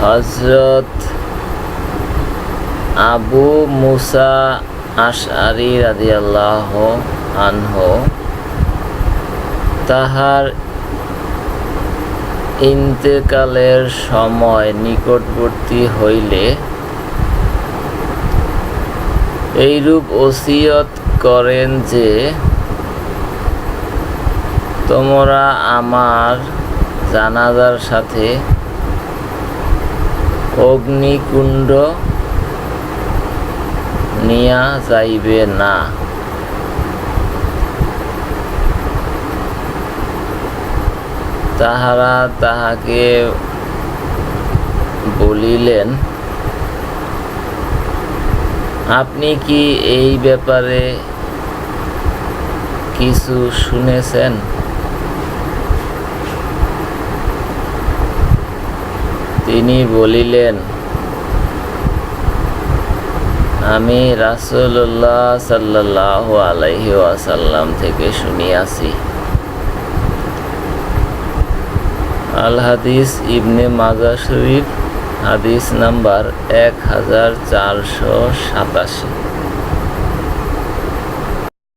হজরত আবু মুসা আশআরি রাদিয়াল্লাহ আনহ তাহার ইন্তেকালের সময় নিকটবর্তী হইলে এইরূপ ওসিয়ত করেন যে, তোমরা আমার জানাজার সাথে অগ্নিকুণ্ড নিয়া যাইবে না। তাহারা তাহাকে বলিলেন আপনি কি এই ব্যাপারে কিছু শুনেছেন? তিনি বলিলেন, আমি রাসুল্লাহ সাল্লাহ আলহি ওয়াসাল্লাম থেকে শুনিয়াছি। আল হাদিস ইবনে মাজা শরীফ, হাদিস নাম্বার এক হাজার চারশো সাতাশি।